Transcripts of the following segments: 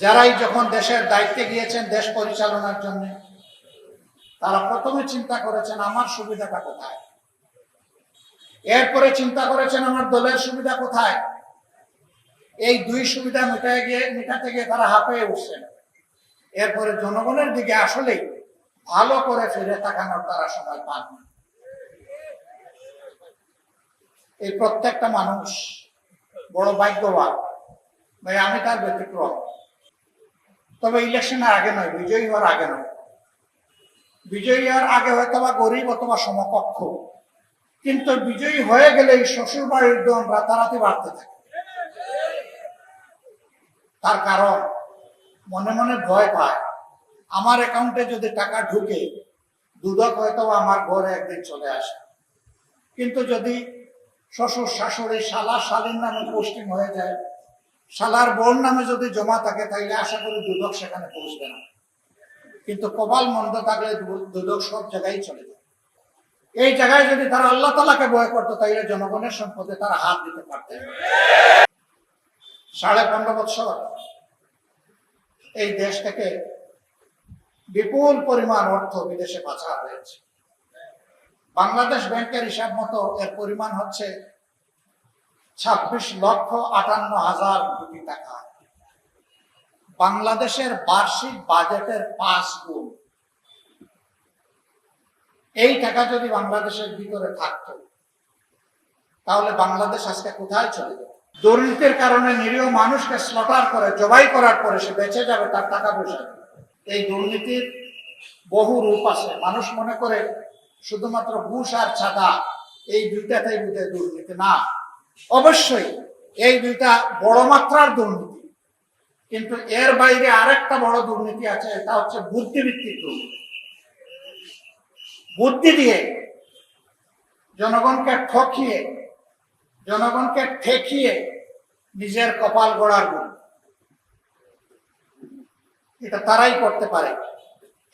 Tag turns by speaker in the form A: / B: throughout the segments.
A: যারাই যখন দেশের দায়িত্বে গিয়েছেন দেশ পরিচালনার জন্য, তারা প্রথমে চিন্তা করেছেন, আমার সুবিধাটা কোথায়? এরপরে চিন্তা করেছেন, আমার দলের সুবিধা কোথায়? এই দুই সুবিধা মেটায় গিয়ে, মেটাতে গিয়ে তারা হাঁপিয়ে উঠছেন। এরপরে জনগণের দিকে আসলেই ভালো করে ফিরে তাকানোর তারা সময় পান। এই প্রত্যেকটা মানুষ বড় ভাগ্যবান। ভাই, আমি তার ব্যতিক্রম। তবে ইলেকশনের আগে নয়, বিজয়ী হওয়ার আগে নয়। বিজয়ী হওয়ার আগে হয়তো বা গরিব অথবা সমকক্ষ। কিন্তু বিজয়ী হয়ে গেলে শ্বশুর বাড়ির দন রাতারাতি বাড়তে থাকে। তার কারণ, মনে মনে ভয় পায়, আমার অ্যাকাউন্টে যদি টাকা ঢুকে, দুদক হয়তো আমার ঘরে একদিন চলে আসে। কিন্তু যদি শ্বশুর শাশুড়ি শালা শালীর নামে পোস্টিং হয়ে যায় শালার বোন নামে যদি জমা থাকে, তাইলে আশা করি দুদক সেখানে পৌঁছবে না। কিন্তু কপাল মন্দ থাকলে দুদক সব জায়গায় চলে যায়। এই জায়গায় যদি তারা আল্লাহ তালাকে ভয় করতো, তাইলে জনগণের সম্পদে তারা হাত দিতে পারতেন সাড়ে পনেরো বছর এই দেশ থেকে বিপুল পরিমাণ অর্থ বিদেশে পাচার হয়েছে। বাংলাদেশ ব্যাংকের হিসাব মতো এর পরিমাণ হচ্ছে ছাব্বিশ লক্ষ আটান্ন হাজার কোটি টাকা। বাংলাদেশের বার্ষিক বাজেটের পাঁচ গুণ। এই টাকা যদি বাংলাদেশের ভিতরে থাকতো, তাহলে বাংলাদেশ আজকে কোথায় চলে যাবে? দুর্নীতির কারণে নিরীহ মানুষকে স্লটার করে, জবাই করার পরে সে বেঁচে যাবে, তার টাকা পয়সা এই দুর্নীতির বহু রূপ আছে। মানুষ মনে করে, শুধুমাত্র ঘুষ আর ছাদা এই দুইটাতেই বুঝে দুর্নীতি। না অবশ্যই এই দুইটা বড় মাত্রার দুর্নীতি। কিন্তু এর বাইরে আরেকটা বড় দুর্নীতি আছে, এটা হচ্ছে বুদ্ধিভিত্তিক দুর্নীতি। বুদ্ধি দিয়ে জনগণকে ঠকিয়ে, জনগণকে ঠেকিয়ে নিজের কপাল গড়ার গুণ এটা তারাই করতে পারে।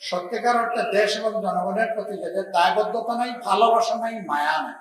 A: সত্যিকার অর্থে দেশ এবং জনগণের প্রতি যাদের দায়বদ্ধতা নাই, ভালোবাসা নাই, মায়া নাই।